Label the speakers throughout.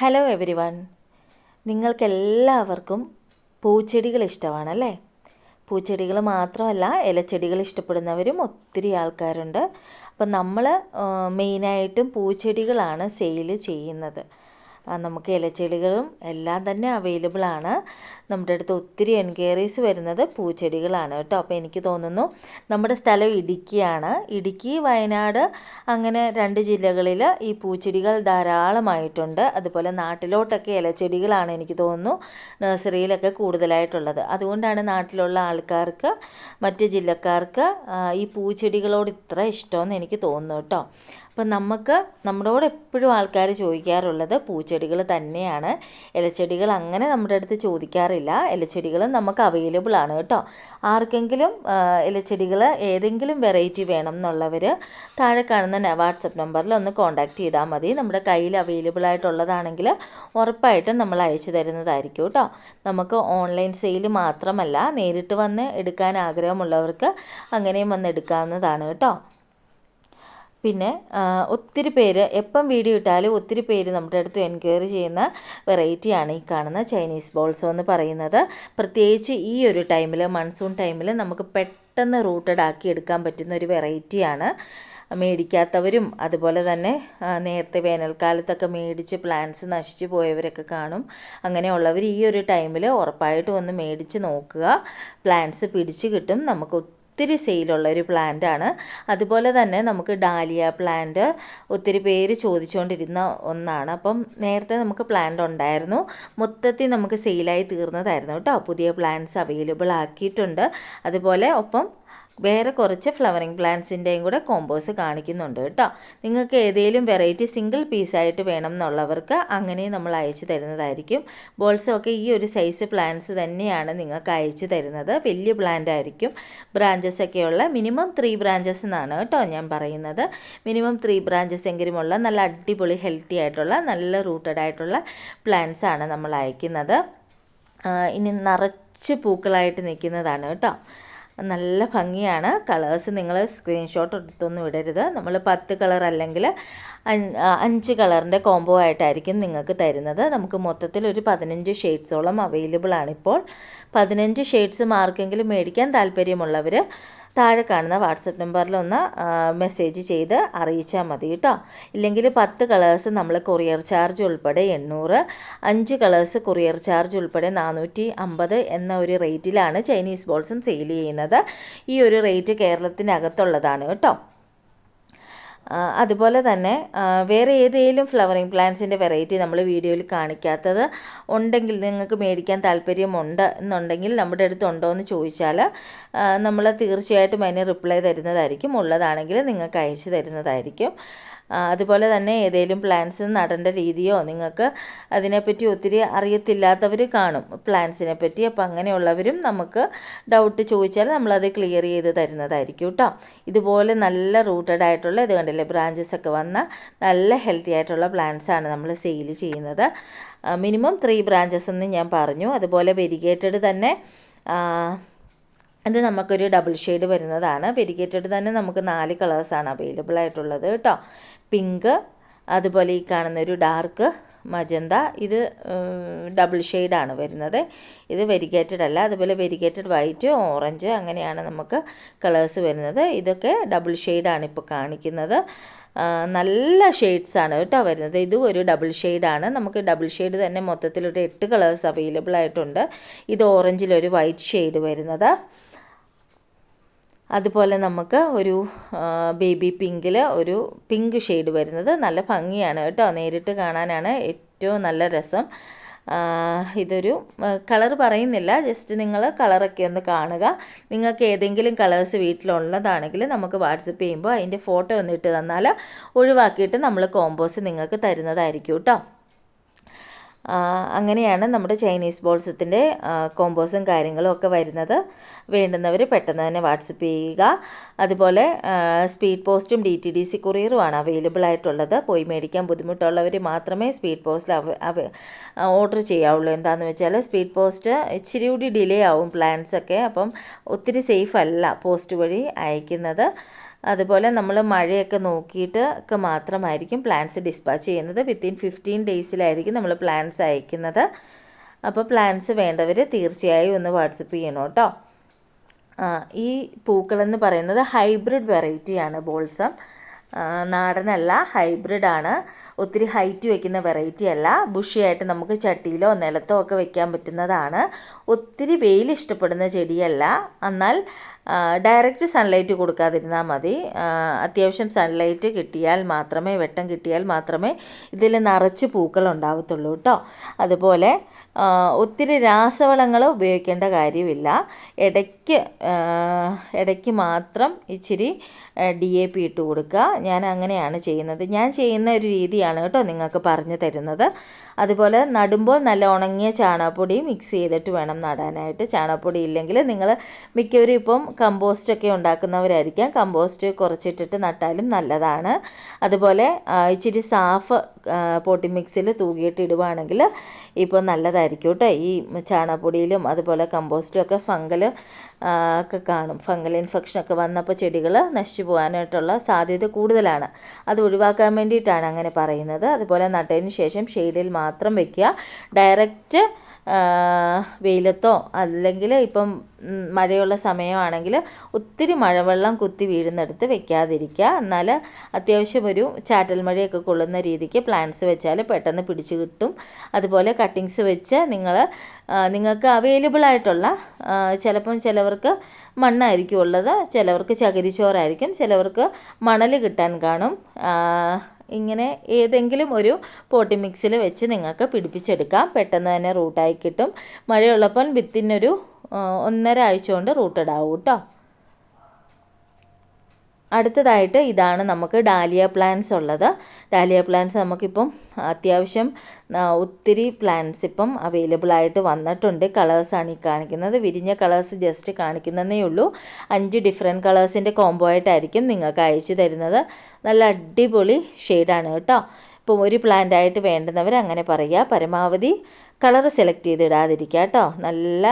Speaker 1: Hello every one നിങ്ങൾക്കെല്ലാവർക്കും പൂച്ചെടികൾ ഇഷ്ടമാണല്ലേ? പൂച്ചെടികൾ മാത്രമല്ല ഇലച്ചെടികൾ ഇഷ്ടപ്പെടുന്നവരും ഒത്തിരി ആൾക്കാരുണ്ട്. അപ്പം നമ്മൾ മെയിനായിട്ടും പൂച്ചെടികളാണ് സെയിൽ ചെയ്യുന്നത്. നമുക്ക് ഇലച്ചെടികളും എല്ലാം തന്നെ അവൈലബിൾ ആണ്. നമ്മുടെ അടുത്ത് ഒത്തിരി എൻക്വയറീസ് വരുന്നത് പൂച്ചെടികളാണ് കേട്ടോ. അപ്പോൾ എനിക്ക് തോന്നുന്നു നമ്മുടെ സ്ഥലം ഇടുക്കിയാണ്. ഇടുക്കി വയനാട് അങ്ങനെ രണ്ട് ജില്ലകളിൽ ഈ പൂച്ചെടികൾ ധാരാളമായിട്ടുണ്ട്. അതുപോലെ നാട്ടിലോട്ടൊക്കെ ഇലച്ചെടികളാണ് എനിക്ക് തോന്നുന്നു നഴ്സറിയിലൊക്കെ കൂടുതലായിട്ടുള്ളത്. അതുകൊണ്ടാണ് നാട്ടിലുള്ള ആൾക്കാർക്ക് മറ്റ് ജില്ലക്കാർക്ക് ഈ പൂച്ചെടികളോട് ഇത്ര ഇഷ്ടമെന്ന് എനിക്ക് തോന്നുന്നു കേട്ടോ. അപ്പം നമുക്ക് നമ്മളോട് എപ്പോഴും ആൾക്കാർ ചോദിക്കാറുള്ളത് പൂച്ചെടികൾ തന്നെയാണ്. ഇലച്ചെടികൾ അങ്ങനെ നമ്മുടെ അടുത്ത് ചോദിക്കാറില്ല. ഇലച്ചെടികൾ നമുക്ക് അവൈലബിൾ ആണ് കേട്ടോ. ആർക്കെങ്കിലും ഇലച്ചെടികൾ ഏതെങ്കിലും വെറൈറ്റി വേണം എന്നുള്ളവർ താഴെ കാണുന്ന വാട്സപ്പ് നമ്പറിൽ ഒന്ന് കോൺടാക്റ്റ് ചെയ്താൽ മതി. നമ്മുടെ കയ്യിൽ അവൈലബിൾ ആയിട്ടുള്ളതാണെങ്കിൽ ഉറപ്പായിട്ടും നമ്മൾ അയച്ചു തരുന്നതായിരിക്കും കേട്ടോ. നമുക്ക് ഓൺലൈൻ സെയിൽ മാത്രമല്ല നേരിട്ട് വന്ന് എടുക്കാൻ ആഗ്രഹമുള്ളവർക്ക് അങ്ങനെയും വന്ന് എടുക്കാവുന്നതാണ് കേട്ടോ. പിന്നെ ഒത്തിരി പേര് എപ്പം വീഡിയോ ഇട്ടാലും ഒത്തിരി പേര് നമ്മുടെ അടുത്ത് എൻക്വയറി ചെയ്യുന്ന വെറൈറ്റിയാണ് ഈ കാണുന്ന ചൈനീസ് ബോൾസോ എന്ന് പറയുന്നത്. പ്രത്യേകിച്ച് ഈ ഒരു ടൈമിൽ മൺസൂൺ ടൈമിൽ നമുക്ക് പെട്ടെന്ന് റൂട്ടഡ് ആക്കി എടുക്കാൻ പറ്റുന്ന ഒരു വെറൈറ്റിയാണ് മേടിക്കാത്തവരും അതുപോലെ തന്നെ നേരത്തെ വേനൽക്കാലത്തൊക്കെ മേടിച്ച് പ്ലാന്റ്സ് നശിച്ചു പോയവരൊക്കെ കാണും. അങ്ങനെയുള്ളവർ ഈ ഒരു ടൈമിൽ ഉറപ്പായിട്ടും ഒന്ന് മേടിച്ച് നോക്കുക. പ്ലാന്റ്സ് പിടിച്ച് കിട്ടും. നമുക്ക് ഒത്തിരി സെയിലുള്ള ഒരു പ്ലാന്റ് ആണ് അതുപോലെ തന്നെ നമുക്ക് ഡാലിയ പ്ലാന്റ് ഒത്തിരി പേര് ചോദിച്ചുകൊണ്ടിരുന്ന ഒന്നാണ്. അപ്പം നേരത്തെ നമുക്ക് പ്ലാന്റ് ഉണ്ടായിരുന്നു. മൊത്തത്തിൽ നമുക്ക് സെയിലായി തീർന്നതായിരുന്നു കേട്ടോ. പുതിയ പ്ലാന്റ്സ് അവൈലബിൾ ആക്കിയിട്ടുണ്ട്. അതുപോലെ ഒപ്പം വേറെ കുറച്ച് ഫ്ലവറിങ് പ്ലാന്റ്സിന്റെയും കൂടെ കോമ്പോസ് കാണിക്കുന്നുണ്ട് കേട്ടോ. നിങ്ങൾക്ക് ഏതെങ്കിലും വെറൈറ്റി സിംഗിൾ പീസായിട്ട് വേണം എന്നുള്ളവർക്ക് അങ്ങനെയും നമ്മൾ അയച്ചു തരുന്നതായിരിക്കും. ബോൾസോ ഒക്കെ ഈ ഒരു സൈസ് പ്ലാന്റ്സ് തന്നെയാണ് നിങ്ങൾക്ക് അയച്ചു തരുന്നത്. വലിയ പ്ലാന്റ് ആയിരിക്കും. ബ്രാഞ്ചസ് ഒക്കെയുള്ള മിനിമം ത്രീ ബ്രാഞ്ചസ് എന്നാണ് കേട്ടോ ഞാൻ പറയുന്നത്. മിനിമം ത്രീ ബ്രാഞ്ചസ് എങ്കിലുമുള്ള നല്ല അടിപൊളി ഹെൽത്തി ആയിട്ടുള്ള നല്ല റൂട്ടഡ് ആയിട്ടുള്ള പ്ലാന്റ്സ് ആണ് നമ്മൾ അയക്കുന്നത്. ഇനി നിറച്ച് പൂക്കളായിട്ട് നിൽക്കുന്നതാണ് കേട്ടോ. നല്ല ഭംഗിയാണ്. കളേഴ്സ് നിങ്ങൾ സ്ക്രീൻഷോട്ട് എടുത്തൊന്നും ഇടരുത്. നമ്മൾ പത്ത് കളർ അല്ലെങ്കിൽ അഞ്ച് കളറിന്റെ കോംബോ ആയിട്ടായിരിക്കും നിങ്ങൾക്ക് തരുന്നത്. നമുക്ക് മൊത്തത്തിൽ ഒരു പതിനഞ്ച് ഷെയ്ഡ്സോളം അവൈലബിൾ ആണിപ്പോൾ പതിനഞ്ച് ഷെയ്ഡ്സ് ആർക്കെങ്കിലും മേടിക്കാൻ താല്പര്യമുള്ളവർ താഴെ കാണുന്ന വാട്സപ്പ് നമ്പറിൽ ഒന്ന് മെസ്സേജ് ചെയ്ത് അറിയിച്ചാൽ മതി കേട്ടോ. ഇല്ലെങ്കിൽ പത്ത് കളേഴ്സ് നമ്മൾ കൊറിയർ ചാർജ് ഉൾപ്പെടെ എണ്ണൂറ് അഞ്ച് കളേഴ്സ് കൊറിയർ ചാർജ് ഉൾപ്പെടെ നാനൂറ്റി അമ്പത് എന്ന ഒരു റേറ്റിലാണ് ചൈനീസ് ബോൾസും സെയിൽ ചെയ്യുന്നത്. ഈ ഒരു റേറ്റ് കേരളത്തിനകത്തുള്ളതാണ് കേട്ടോ. അതുപോലെ തന്നെ വേറെ ഏതെങ്കിലും ഫ്ലവറിങ് പ്ലാന്റ്സിന്റെ വെറൈറ്റി നമ്മൾ വീഡിയോയിൽ കാണിക്കാത്തത് ഉണ്ടെങ്കിൽ നിങ്ങൾക്ക് മേടിക്കാൻ താല്പര്യമുണ്ട് എന്നുണ്ടെങ്കിൽ നമ്മുടെ അടുത്തുണ്ടോ എന്ന് ചോദിച്ചാൽ നമ്മൾ തീർച്ചയായിട്ടും അതിന് റിപ്ലൈ തരുന്നതായിരിക്കും. ഉള്ളതാണെങ്കിൽ നിങ്ങൾക്ക് അയച്ചു തരുന്നതായിരിക്കും. അതുപോലെ തന്നെ ഏതെങ്കിലും പ്ലാന്റ്സ് നടേണ്ട രീതിയോ നിങ്ങൾക്ക് അതിനെപ്പറ്റി ഒത്തിരി അറിയത്തില്ലാത്തവർ കാണും. പ്ലാന്റ്സിനെ പറ്റി അപ്പോൾ അങ്ങനെയുള്ളവരും നമുക്ക് ഡൗട്ട് ചോദിച്ചാൽ നമ്മളത് ക്ലിയർ ചെയ്ത് തരുന്നതായിരിക്കും കേട്ടോ ഇതുപോലെ നല്ല റൂട്ടഡ് ആയിട്ടുള്ള ഇത് കണ്ടില്ലേ ബ്രാഞ്ചസ് ഒക്കെ വന്ന നല്ല ഹെൽത്തി ആയിട്ടുള്ള പ്ലാന്റ്സ് ആണ് നമ്മൾ സെയിൽ ചെയ്യുന്നത്. മിനിമം ത്രീ ബ്രാഞ്ചസ് എന്ന് ഞാൻ പറഞ്ഞു. അതുപോലെ വെരിഗേറ്റഡ് തന്നെ അത് നമുക്കൊരു ഡബിൾ ഷെയ്ഡ് വരുന്നതാണ്. വെരിഗേറ്റഡ് തന്നെ നമുക്ക് നാല് കളേഴ്സാണ് അവൈലബിൾ ആയിട്ടുള്ളത് കേട്ടോ. പിങ്ക് അതുപോലെ ഈ കാണുന്ന ഒരു ഡാർക്ക് മജന്ത ഇത് ഡബിൾ ഷെയ്ഡാണ് വരുന്നത്. ഇത് വെരിഗേറ്റഡ് അല്ല അതുപോലെ വെരിഗേറ്റഡ് വൈറ്റ് ഓറഞ്ച് അങ്ങനെയാണ് നമുക്ക് കളേഴ്സ് വരുന്നത്. ഇതൊക്കെ ഡബിൾ ഷെയ്ഡാണ് ഇപ്പോൾ കാണിക്കുന്നത്. നല്ല ഷെയ്ഡ്സാണ് കേട്ടോ വരുന്നത്. ഇത് ഒരു ഡബിൾ ഷെയ്ഡാണ് നമുക്ക് ഡബിൾ ഷെയ്ഡ് തന്നെ മൊത്തത്തിലൊരു എട്ട് കളേഴ്സ് അവൈലബിൾ ആയിട്ടുണ്ട്. ഇത് ഓറഞ്ചിലൊരു വൈറ്റ് ഷെയ്ഡ് വരുന്നത്. അതുപോലെ നമുക്ക് ഒരു ബേബി പിങ്കിൽ ഒരു പിങ്ക് ഷെയ്ഡ് വരുന്നത് നല്ല ഭംഗിയാണ് കേട്ടോ. നേരിട്ട് കാണാനാണ് ഏറ്റവും നല്ല രസം. ഇതൊരു കളർ പറയുന്നില്ല. ജസ്റ്റ് നിങ്ങൾ കളറൊക്കെ ഒന്ന് കാണുക. നിങ്ങൾക്ക് ഏതെങ്കിലും കളേഴ്സ് വീട്ടിലുള്ളതാണെങ്കിൽ നമുക്ക് വാട്സപ്പ് ചെയ്യുമ്പോൾ അതിന്റെ ഫോട്ടോ ഒന്ന് ഇട്ട് തന്നാൽ ഒഴിവാക്കിയിട്ട് നമ്മൾ കോമ്പോസ് നിങ്ങൾക്ക് തരുന്നതായിരിക്കും കേട്ടോ. അങ്ങനെയാണ് നമ്മുടെ ചൈനീസ് ബോൾസത്തിന്റെ കോമ്പോസും കാര്യങ്ങളും ഒക്കെ വരുന്നത്. വേണ്ടുന്നവർ പെട്ടെന്ന് തന്നെ വാട്സപ്പ് ചെയ്യുക. അതുപോലെ സ്പീഡ് പോസ്റ്റും ഡി ടി ഡി സി കൊറിയറുമാണ് അവൈലബിൾ ആയിട്ടുള്ളത്. പോയി മേടിക്കാൻ ബുദ്ധിമുട്ടുള്ളവർ മാത്രമേ സ്പീഡ് പോസ്റ്റിൽ ഓർഡർ ചെയ്യാവുള്ളൂ. എന്താണെന്ന് വെച്ചാൽ സ്പീഡ് പോസ്റ്റ് ഇച്ചിരി കൂടി ഡിലേ ആവും പ്ലാൻസ് ഒക്കെ. അപ്പം ഒത്തിരി സേഫ് അല്ല പോസ്റ്റ് വഴി അയക്കുന്നത്. അതുപോലെ നമ്മൾ മഴയൊക്കെ നോക്കിയിട്ട് ഒക്കെ മാത്രമായിരിക്കും പ്ലാൻസ് ഡിസ്പാച്ച് ചെയ്യുന്നത്. വിത്തിൻ ഫിഫ്റ്റീൻ ഡേയ്സിലായിരിക്കും നമ്മൾ പ്ലാൻസ് അയക്കുന്നത്. അപ്പോൾ പ്ലാൻസ് വേണ്ടവർ തീർച്ചയായും ഒന്ന് വാട്സപ്പ് ചെയ്യണം കേട്ടോ. ഈ പൂക്കളെന്ന് പറയുന്നത് ഹൈബ്രിഡ് വെറൈറ്റിയാണ് ബോൾസം നാടനല്ല ഹൈബ്രിഡാണ് ഒത്തിരി ഹൈറ്റ് വയ്ക്കുന്ന വെറൈറ്റി അല്ല. ബുഷിയായിട്ട് നമുക്ക് ചട്ടിയിലോ നിലത്തോ ഒക്കെ വയ്ക്കാൻ പറ്റുന്നതാണ്. ഒത്തിരി വെയിൽ ഇഷ്ടപ്പെടുന്ന ചെടിയല്ല. എന്നാൽ ഡയറക്റ്റ് സൺലൈറ്റ് കൊടുക്കാതിരുന്നാൽ മതി. അത്യാവശ്യം സൺലൈറ്റ് കിട്ടിയാൽ മാത്രമേ വെട്ടം കിട്ടിയാൽ മാത്രമേ ഇതിൽ നിറച്ച് പൂക്കൾ ഉണ്ടാവത്തുള്ളൂ കേട്ടോ അതുപോലെ ഒത്തിരി രാസവളങ്ങൾ ഉപയോഗിക്കേണ്ട കാര്യമില്ല. ഇടയ്ക്ക് ഇടയ്ക്ക് മാത്രം ഇച്ചിരി ഡി എ പി ഇട്ട് കൊടുക്കുക. ഞാൻ അങ്ങനെയാണ് ചെയ്യുന്നത്. ഞാൻ ചെയ്യുന്ന ഒരു രീതിയാണ് കേട്ടോ നിങ്ങൾക്ക് പറഞ്ഞു തരുന്നത്. അതുപോലെ നടുമ്പോൾ നല്ല ഉണങ്ങിയ ചാണകപ്പൊടി മിക്സ് ചെയ്തിട്ട് വേണം നടാനായിട്ട്. ചാണകപ്പൊടി ഇല്ലെങ്കിൽ നിങ്ങൾ മിക്കവരും ഇപ്പം കമ്പോസ്റ്റൊക്കെ ഉണ്ടാക്കുന്നവരായിരിക്കാം. കമ്പോസ്റ്റ് കുറച്ചിട്ടിട്ട് നട്ടാലും നല്ലതാണ്. അതുപോലെ ഇച്ചിരി സാഫ് പോട്ടി മിക്സിൽ തൂകിയിട്ട് ഇടുവാണെങ്കിൽ ഇപ്പോൾ നല്ലതായിരിക്കും കേട്ടോ. ഈ ചാണകപ്പൊടിയിലും അതുപോലെ കമ്പോസ്റ്റിലും ഒക്കെ ഫംഗൽ ഒക്കെ കാണും. ഫംഗൽ ഇൻഫെക്ഷൻ ഒക്കെ വന്നപ്പോൾ ചെടികൾ നശിച്ചു പോകാനായിട്ടുള്ള സാധ്യത കൂടുതലാണ്. അത് ഒഴിവാക്കാൻ വേണ്ടിയിട്ടാണ് അങ്ങനെ പറയുന്നത്. അതുപോലെ നട്ടതിന് ശേഷം ഷെയ്ഡിൽ മാത്രം വയ്ക്കുക ഡയറക്റ്റ് വെയിലത്തോ അല്ലെങ്കിൽ ഇപ്പം മഴയുള്ള സമയമാണെങ്കിൽ ഒത്തിരി മഴവെള്ളം കുത്തി വീഴുന്നിടത്ത് വെക്കാതിരിക്കുക. എന്നാൽ അത്യാവശ്യം ഒരു ചാറ്റൽ മഴയൊക്കെ കൊള്ളുന്ന രീതിക്ക് പ്ലാന്റ്സ് വെച്ചാൽ പെട്ടെന്ന് പിടിച്ചു കിട്ടും. അതുപോലെ കട്ടിങ്സ് വെച്ച് നിങ്ങൾ നിങ്ങൾക്ക് അവൈലബിൾ ആയിട്ടുള്ള ചിലപ്പം ചിലവർക്ക് മണ്ണായിരിക്കും ഉള്ളത് ചിലവർക്ക് ചകിരിച്ചോറായിരിക്കും ചിലവർക്ക് മണൽ കിട്ടാൻ കാണും. ഇങ്ങനെ ഏതെങ്കിലും ഒരു പോട്ടി മിക്സിൽ വെച്ച് നിങ്ങൾക്ക് പിടിപ്പിച്ചെടുക്കാം. പെട്ടെന്ന് തന്നെ റൂട്ടായി കിട്ടും. മഴയുള്ളപ്പോൾ വിത്തിനൊരു ഒന്നര ആഴ്ച കൊണ്ട് റൂട്ടഡ് ആവും കേട്ടോ അടുത്തതായിട്ട് ഇതാണ് നമുക്ക് ഡാലിയ പ്ലാന്റ്സ് ഉള്ളത്. ഡാലിയ പ്ലാന്റ്സ് നമുക്കിപ്പം അത്യാവശ്യം ഒത്തിരി പ്ലാന്റ്സ് ഇപ്പം അവൈലബിൾ ആയിട്ട് വന്നിട്ടുണ്ട്. കളേഴ്സാണ് ഈ കാണിക്കുന്നത്. വിരിഞ്ഞ കളേഴ്സ് ജസ്റ്റ് കാണിക്കുന്നതേ ഉള്ളൂ. അഞ്ച് ഡിഫറെന്റ് കളേഴ്സിന്റെ കോംബോ ആയിട്ടായിരിക്കും നിങ്ങൾക്ക് അയച്ചു തരുന്നത്. നല്ല അടിപൊളി ഷെയ്ഡാണ് കേട്ടോ. ഇപ്പം ഒരു പ്ലാന്റായിട്ട് വേണ്ടുന്നവർ അങ്ങനെ പറയുക. പരമാവധി കളർ സെലക്ട് ചെയ്ത് ഇടാതിരിക്കുക കേട്ടോ. നല്ല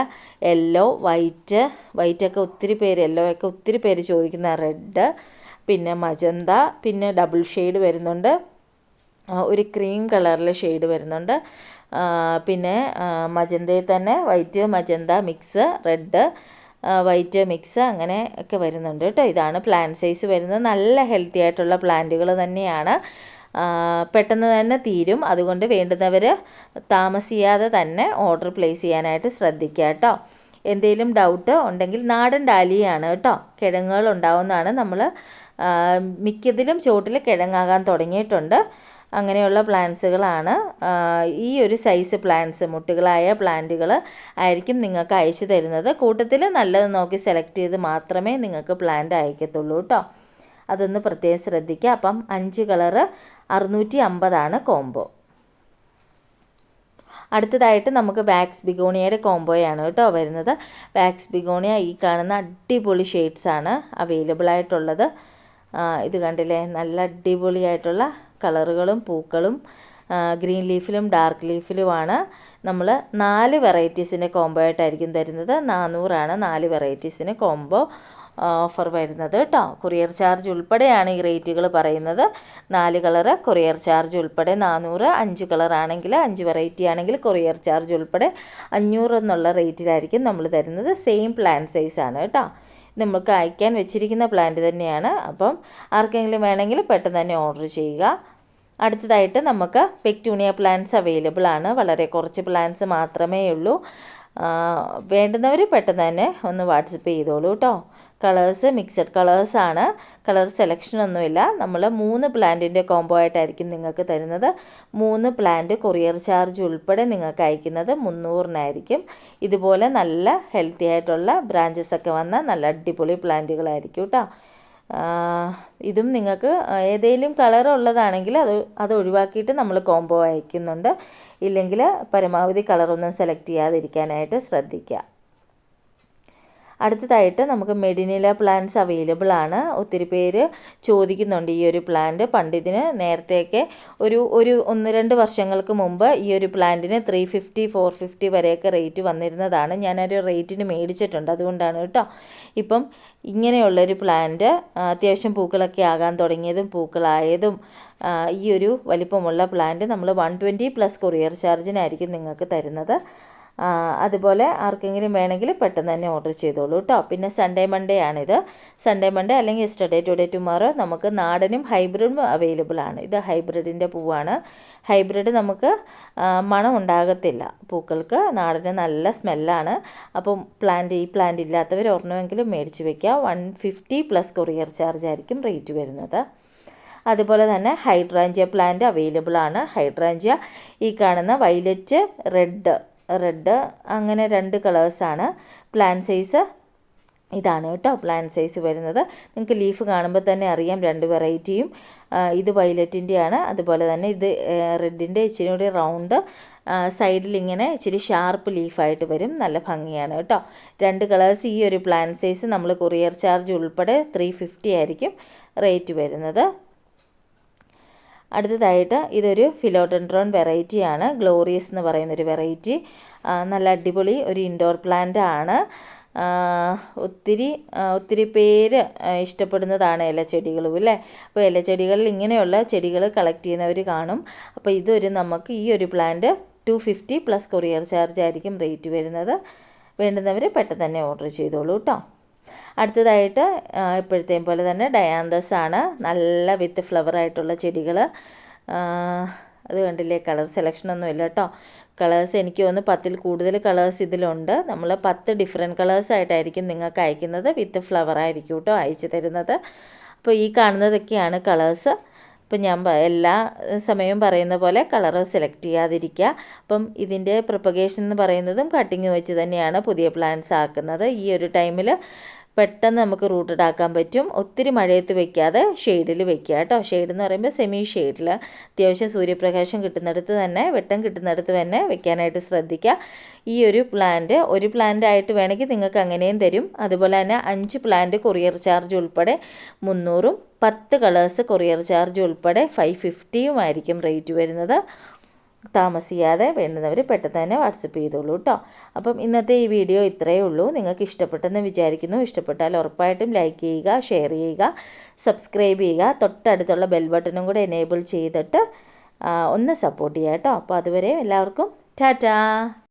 Speaker 1: യെല്ലോ വൈറ്റ് വൈറ്റൊക്കെ ഒത്തിരി പേര് യെല്ലോ ഒക്കെ ഒത്തിരി പേര് ചോദിക്കുന്ന റെഡ് പിന്നെ മജന്ത പിന്നെ ഡബിൾ ഷെയ്ഡ് വരുന്നുണ്ട്. ഒരു ക്രീം കളറിൽ ഷെയ്ഡ് വരുന്നുണ്ട്. പിന്നെ മജന്തയിൽ തന്നെ white magenta mix red white mix അങ്ങനെ ഒക്കെ വരുന്നുണ്ട് കേട്ടോ. ഇതാണ് പ്ലാന്റ് സൈസ് വരുന്നത്. നല്ല ഹെൽത്തി ആയിട്ടുള്ള പ്ലാന്റുകൾ തന്നെയാണ്. പെട്ടെന്ന് തന്നെ തീരും. അതുകൊണ്ട് വേണ്ടുന്നവർ താമസിയാതെ തന്നെ ഓർഡർ പ്ലേസ് ചെയ്യാനായിട്ട് ശ്രദ്ധിക്കുക കേട്ടോ. എന്തെങ്കിലും ഡൗട്ട് ഉണ്ടെങ്കിൽ നാടൻ ഡാലിയാണ് കേട്ടോ. കിഴങ്ങുകൾ ഉണ്ടാവുന്നതാണ്. നമ്മൾ മിക്കതിലും ചുവട്ടിൽ കിഴങ്ങാകാൻ തുടങ്ങിയിട്ടുണ്ട്. അങ്ങനെയുള്ള പ്ലാന്റ്സുകളാണ് ഈ ഒരു സൈസ് പ്ലാന്റ്സ് മുട്ടുകളായ പ്ലാന്റുകൾ ആയിരിക്കും നിങ്ങൾക്ക് അയച്ചു തരുന്നത്. കൂട്ടത്തിൽ നല്ലത് നോക്കി സെലക്ട് ചെയ്ത് മാത്രമേ നിങ്ങൾക്ക് പ്ലാന്റ് അയക്കത്തുള്ളൂ കേട്ടോ. അതൊന്ന് പ്രത്യേകം ശ്രദ്ധിക്കുക. അപ്പം അഞ്ച് കളറ് അറുന്നൂറ്റി അമ്പതാണ് കോംബോ അടുത്തതായിട്ട് നമുക്ക് വാക്സ് ബിഗോണിയയുടെ കോംബോയാണ് കേട്ടോ വരുന്നത്. വാക്സ് ബിഗോണിയ ഈ കാണുന്ന അടിപൊളി ഷെയ്ഡ്സാണ് അവൈലബിൾ ആയിട്ടുള്ളത്. ഇത് കണ്ടില്ലേ? നല്ല അടിപൊളിയായിട്ടുള്ള കളറുകളും പൂക്കളും ഗ്രീൻ ലീഫിലും ഡാർക്ക് ലീഫിലുമാണ് നമ്മൾ നാല് വെറൈറ്റീസിന്റെ കോംബോ ആയിട്ടായിരിക്കും തരുന്നത്. നാനൂറാണ് നാല് വെറൈറ്റീസിന് കോംബോ ഓഫർ വരുന്നത് കേട്ടോ. കൊറിയർ ചാർജ് ഉൾപ്പെടെയാണ് ഈ റേറ്റുകൾ പറയുന്നത്. നാല് കളറ് കൊറിയർ ചാർജ് ഉൾപ്പെടെ നാനൂറ് അഞ്ച് കളറാണെങ്കിൽ അഞ്ച് വെറൈറ്റി ആണെങ്കിൽ കൊറിയർ ചാർജ് ഉൾപ്പെടെ അഞ്ഞൂറ് എന്നുള്ള റേറ്റിലായിരിക്കും നമ്മൾ തരുന്നത്. സെയിം പ്ലാൻ സൈസാണ് കേട്ടോ. നമുക്ക് അയക്കാൻ വെച്ചിരിക്കുന്ന പ്ലാന്റ് തന്നെയാണ്. അപ്പം ആർക്കെങ്കിലും വേണമെങ്കിൽ പെട്ടെന്ന് തന്നെ ഓർഡർ ചെയ്യുക. അടുത്തതായിട്ട് നമുക്ക് പെക്ടൂണിയ പ്ലാന്റ്സ് അവൈലബിൾ ആണ്. വളരെ കുറച്ച് പ്ലാന്റ്സ് മാത്രമേ ഉള്ളൂ. വേണ്ടുന്നവർ പെട്ടെന്ന് തന്നെ ഒന്ന് വാട്സപ്പ് ചെയ്തോളൂ കേട്ടോ. കളേഴ്സ് മിക്സഡ് കളേഴ്സാണ് കളർ സെലക്ഷൻ ഒന്നുമില്ല. നമ്മൾ മൂന്ന് പ്ലാന്റിന്റെ കോംബോ ആയിട്ടായിരിക്കും നിങ്ങൾക്ക് തരുന്നത്. മൂന്ന് പ്ലാന്റ് കൊറിയർ ചാർജ് ഉൾപ്പെടെ നിങ്ങൾക്ക് അയക്കുന്നത് മുന്നൂറിനായിരിക്കും. ഇതുപോലെ നല്ല ഹെൽത്തി ആയിട്ടുള്ള ബ്രാഞ്ചസ് ഒക്കെ വന്ന നല്ല അടിപൊളി പ്ലാന്റുകളായിരിക്കും കേട്ടോ ഇതും നിങ്ങൾക്ക് ഏതെങ്കിലും കളർ ഉള്ളതാണെങ്കിൽ അത് അത് ഒഴിവാക്കിയിട്ട് നമ്മൾ കോംബോ അയക്കുന്നുണ്ട്. ഇല്ലെങ്കിൽ പരമാവധി കളറൊന്നും സെലക്ട് ചെയ്യാതിരിക്കാനായിട്ട് ശ്രദ്ധിക്കുക. അടുത്തതായിട്ട് നമുക്ക് മെഡിനില പ്ലാന്റ്സ് അവൈലബിൾ ആണ്. ഒത്തിരി പേര് ചോദിക്കുന്നുണ്ട് ഈ ഒരു പ്ലാന്റ് പണ്ടിതിന് നേരത്തെയൊക്കെ ഒരു ഒരു ഒന്ന് രണ്ട് വർഷങ്ങൾക്ക് മുമ്പ് ഈ ഒരു പ്ലാന്റിന് ത്രീ ഫിഫ്റ്റി ഫോർ ഫിഫ്റ്റി വരെയൊക്കെ റേറ്റ് വന്നിരുന്നതാണ്. ഞാനൊരു റേറ്റിന് മേടിച്ചിട്ടുണ്ട്. അതുകൊണ്ടാണ് കേട്ടോ. ഇപ്പം ഇങ്ങനെയുള്ളൊരു പ്ലാന്റ് അത്യാവശ്യം പൂക്കളൊക്കെ ആകാൻ തുടങ്ങിയതും പൂക്കളായതും ഈ ഒരു വലിപ്പമുള്ള പ്ലാന്റ് നമ്മൾ വൺ ട്വന്റി പ്ലസ് കൊറിയർ ചാർജിനായിരിക്കും നിങ്ങൾക്ക് തരുന്നത്. അതുപോലെ ആർക്കെങ്കിലും വേണമെങ്കിൽ പെട്ടെന്ന് തന്നെ ഓർഡർ ചെയ്തോളൂ കേട്ടോ. പിന്നെ സൺഡേ മൺഡേ ആണിത്. സൺഡേ മൺഡേ അല്ലെങ്കിൽ എസ്റ്റർഡേ ടുഡേ ടുമാറോ നമുക്ക് നാടനും ഹൈബ്രിഡും അവൈലബിൾ ആണ്. ഇത് ഹൈബ്രിഡിന്റെ പൂവാണ്. ഹൈബ്രിഡ് നമുക്ക് മണം ഉണ്ടാകത്തില്ല. പൂക്കൾക്ക് നാടന് നല്ല സ്മെല്ലാണ് അപ്പം പ്ലാന്റ് ഈ പ്ലാന്റ് ഇല്ലാത്തവർ ഒരെണ്ണമെങ്കിലും മേടിച്ച് വയ്ക്കുക one fifty plus courier charge ആയിരിക്കും റേറ്റ് വരുന്നത്. അതുപോലെ തന്നെ ഹൈഡ്രാഞ്ചിയ പ്ലാന്റ് അവൈലബിൾ ആണ്. ഹൈഡ്രാഞ്ചിയ ഈ കാണുന്ന വൈലറ്റ് റെഡ് റെഡ് അങ്ങനെ രണ്ട് കളേഴ്സാണ് പ്ലാൻ സൈസ് ഇതാണ് കേട്ടോ പ്ലാൻ സൈസ് വരുന്നത്. നിങ്ങൾക്ക് ലീഫ് കാണുമ്പോൾ തന്നെ അറിയാം രണ്ട് വെറൈറ്റിയും ഇത് വയലറ്റിന്റെയാണ് അതുപോലെ തന്നെ ഇത് റെഡിന്റെ ഇച്ചിരി കൂടി റൗണ്ട് സൈഡിൽ ഇങ്ങനെ ഇച്ചിരി ഷാർപ്പ് ലീഫായിട്ട് വരും. നല്ല ഭംഗിയാണ് കേട്ടോ. രണ്ട് കളേഴ്സ് ഈ ഒരു പ്ലാൻ സൈസ് നമ്മൾ കൊറിയർ ചാർജ് ഉൾപ്പെടെ ത്രീ ആയിരിക്കും റേറ്റ് വരുന്നത്. അടുത്തതായിട്ട് ഇതൊരു ഫിലോഡൻഡ്രോൺ വെറൈറ്റിയാണ് ഗ്ലോറിയസ് എന്ന് പറയുന്നൊരു വെറൈറ്റി. നല്ല അടിപൊളി ഒരു ഇൻഡോർ പ്ലാന്റ് ആണ്. ഒത്തിരി ഒത്തിരി പേര് ഇഷ്ടപ്പെടുന്നതാണ് ഇലച്ചെടികളും അല്ലേ? അപ്പോൾ ഇലച്ചെടികളിൽ ഇങ്ങനെയുള്ള ചെടികൾ കളക്ട് ചെയ്യുന്നവർ കാണും. അപ്പോൾ ഇതൊരു നമുക്ക് ഈ ഒരു plant two fifty plus courier charge ആയിരിക്കും റേറ്റ് വരുന്നത്. വേണ്ടുന്നവർ പെട്ടെന്ന് തന്നെ ഓർഡർ ചെയ്തോളൂ കേട്ടോ അടുത്തതായിട്ട് ഇപ്പോഴത്തെയും പോലെ തന്നെ ഡയാന്തസ് ആണ്. നല്ല വിത്ത് ഫ്ലവറായിട്ടുള്ള ചെടികൾ അത് കണ്ടില്ലേ? കളർ സെലക്ഷൻ ഒന്നും ഇല്ല കേട്ടോ കളേഴ്സ് എനിക്ക് തോന്നുന്നു പത്തിൽ കൂടുതൽ കളേഴ്സ് ഇതിലുണ്ട്. നമ്മൾ പത്ത് ഡിഫറെന്റ് കളേഴ്സ് ആയിട്ടായിരിക്കും നിങ്ങൾക്ക് അയക്കുന്നത്. വിത്ത് ഫ്ലവർ ആയിരിക്കും കേട്ടോ അയച്ചു തരുന്നത്. അപ്പോൾ ഈ കാണുന്നതൊക്കെയാണ് കളേഴ്സ്. ഇപ്പം ഞാൻ എല്ലാ സമയവും പറയുന്ന പോലെ കളർ സെലക്ട് ചെയ്യാതിരിക്കുക. അപ്പം ഇതിന്റെ പ്രൊപ്പഗേഷൻ എന്ന് പറയുന്നതും കട്ടിങ് വെച്ച് തന്നെയാണ് പുതിയ പ്ലാന്റ്സ് ആക്കുന്നത്. ഈ ഒരു ടൈമിൽ പെട്ടെന്ന് നമുക്ക് റൂട്ടഡ് ആക്കാൻ പറ്റും. ഒത്തിരി മഴയത്ത് വെക്കാതെ ഷെയ്ഡിൽ വെക്കുക കേട്ടോ. ഷെയ്ഡ് എന്ന് പറയുമ്പോൾ സെമി ഷെയ്ഡിൽ അത്യാവശ്യം സൂര്യപ്രകാശം കിട്ടുന്നിടത്ത് തന്നെ വെട്ടം കിട്ടുന്നിടത്ത് തന്നെ വെക്കാനായിട്ട് ശ്രദ്ധിക്കുക. ഈ ഒരു പ്ലാന്റ് ഒരു പ്ലാന്റ് ആയിട്ട് വേണമെങ്കിൽ നിങ്ങൾക്ക് അങ്ങനെയും തരും. അതുപോലെ തന്നെ അഞ്ച് പ്ലാന്റ് കൊറിയർ ചാർജ് ഉൾപ്പെടെ മുന്നൂറും പത്ത് കളേഴ്സ് കൊറിയർ ചാർജ് ഉൾപ്പെടെ ഫൈവ് ഫിഫ്റ്റിയുമായിരിക്കും റേറ്റ് വരുന്നത്. താമസിയാതെ വേണ്ടുന്നവർ പെട്ടെന്ന് തന്നെ വാട്സപ്പ് ചെയ്തോളൂ കേട്ടോ അപ്പം ഇന്നത്തെ ഈ വീഡിയോ ഇത്രയേ ഉള്ളൂ. നിങ്ങൾക്ക് ഇഷ്ടപ്പെട്ടെന്ന് വിചാരിക്കുന്നു. ഇഷ്ടപ്പെട്ടാൽ ഉറപ്പായിട്ടും ലൈക്ക് ചെയ്യുക ഷെയർ ചെയ്യുക സബ്സ്ക്രൈബ് ചെയ്യുക. തൊട്ടടുത്തുള്ള ബെൽ ബട്ടണും കൂടെ എനേബിൾ ചെയ്തിട്ട് ഒന്ന് സപ്പോർട്ട് ചെയ്യുക കേട്ടോ അപ്പോൾ അതുവരെ എല്ലാവർക്കും ടാറ്റാ!